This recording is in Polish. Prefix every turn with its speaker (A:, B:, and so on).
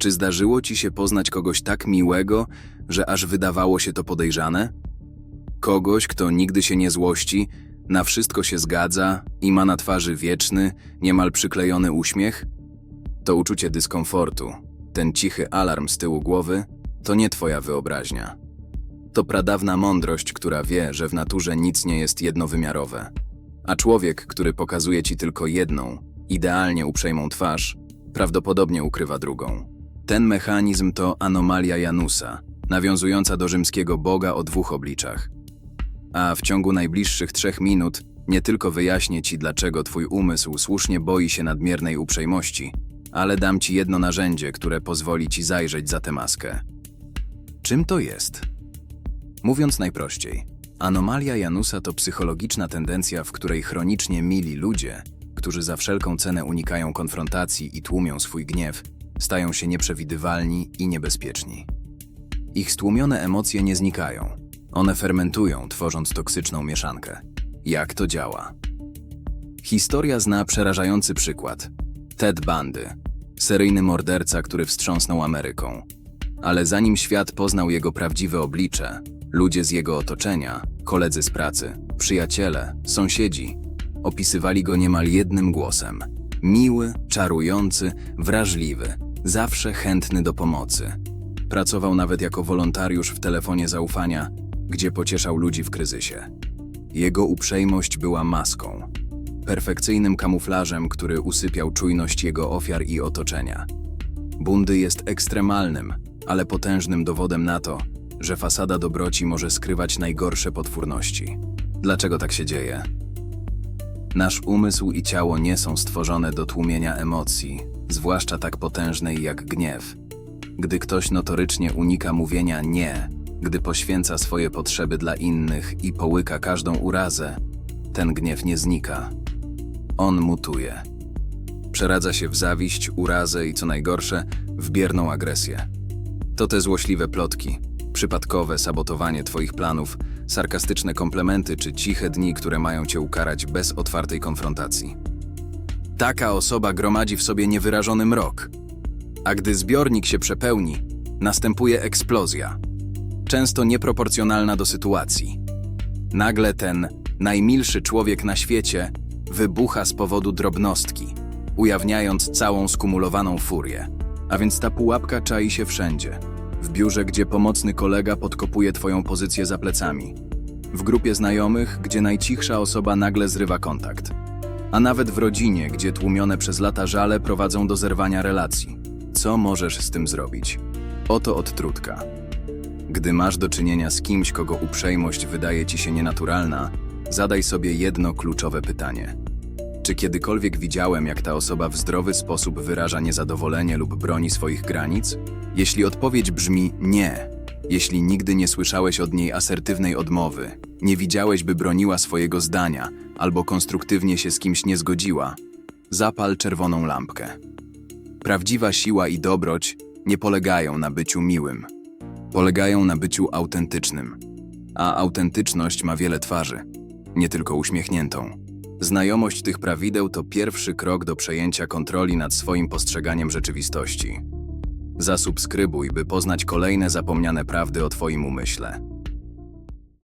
A: Czy zdarzyło ci się poznać kogoś tak miłego, że aż wydawało się to podejrzane? Kogoś, kto nigdy się nie złości, na wszystko się zgadza i ma na twarzy wieczny, niemal przyklejony uśmiech? To uczucie dyskomfortu, ten cichy alarm z tyłu głowy, to nie twoja wyobraźnia. To pradawna mądrość, która wie, że w naturze nic nie jest jednowymiarowe. A człowiek, który pokazuje ci tylko jedną, idealnie uprzejmą twarz, prawdopodobnie ukrywa drugą. Ten mechanizm to anomalia Janusa, nawiązująca do rzymskiego boga o dwóch obliczach. A w ciągu najbliższych trzech minut nie tylko wyjaśnię ci, dlaczego twój umysł słusznie boi się nadmiernej uprzejmości, ale dam ci jedno narzędzie, które pozwoli ci zajrzeć za tę maskę. Czym to jest? Mówiąc najprościej, anomalia Janusa to psychologiczna tendencja, w której chronicznie mili ludzie, którzy za wszelką cenę unikają konfrontacji i tłumią swój gniew, stają się nieprzewidywalni i niebezpieczni. Ich stłumione emocje nie znikają. One fermentują, tworząc toksyczną mieszankę. Jak to działa? Historia zna przerażający przykład. Ted Bundy, seryjny morderca, który wstrząsnął Ameryką. Ale zanim świat poznał jego prawdziwe oblicze, ludzie z jego otoczenia, koledzy z pracy, przyjaciele, sąsiedzi, opisywali go niemal jednym głosem. Miły, czarujący, wrażliwy, zawsze chętny do pomocy. Pracował nawet jako wolontariusz w telefonie zaufania, gdzie pocieszał ludzi w kryzysie. Jego uprzejmość była maską, perfekcyjnym kamuflażem, który usypiał czujność jego ofiar i otoczenia. Bundy jest ekstremalnym, ale potężnym dowodem na to, że fasada dobroci może skrywać najgorsze potwórności. Dlaczego tak się dzieje? Nasz umysł i ciało nie są stworzone do tłumienia emocji, zwłaszcza tak potężnej jak gniew. Gdy ktoś notorycznie unika mówienia nie, gdy poświęca swoje potrzeby dla innych i połyka każdą urazę, ten gniew nie znika. On mutuje. Przeradza się w zawiść, urazę i co najgorsze, w bierną agresję. To te złośliwe plotki, przypadkowe sabotowanie Twoich planów, sarkastyczne komplementy czy ciche dni, które mają Cię ukarać bez otwartej konfrontacji. Taka osoba gromadzi w sobie niewyrażony mrok. A gdy zbiornik się przepełni, następuje eksplozja, często nieproporcjonalna do sytuacji. Nagle ten najmilszy człowiek na świecie wybucha z powodu drobnostki, ujawniając całą skumulowaną furię. A więc ta pułapka czai się wszędzie. W biurze, gdzie pomocny kolega podkopuje twoją pozycję za plecami. W grupie znajomych, gdzie najcichsza osoba nagle zrywa kontakt. A nawet w rodzinie, gdzie tłumione przez lata żale prowadzą do zerwania relacji. Co możesz z tym zrobić? Oto odtrutka. Gdy masz do czynienia z kimś, kogo uprzejmość wydaje ci się nienaturalna, zadaj sobie jedno kluczowe pytanie. Czy kiedykolwiek widziałem, jak ta osoba w zdrowy sposób wyraża niezadowolenie lub broni swoich granic? Jeśli odpowiedź brzmi nie, jeśli nigdy nie słyszałeś od niej asertywnej odmowy, nie widziałeś, by broniła swojego zdania albo konstruktywnie się z kimś nie zgodziła, zapal czerwoną lampkę. Prawdziwa siła i dobroć nie polegają na byciu miłym, polegają na byciu autentycznym. A autentyczność ma wiele twarzy, nie tylko uśmiechniętą. Znajomość tych prawideł to pierwszy krok do przejęcia kontroli nad swoim postrzeganiem rzeczywistości. Zasubskrybuj, by poznać kolejne zapomniane prawdy o Twoim umyśle.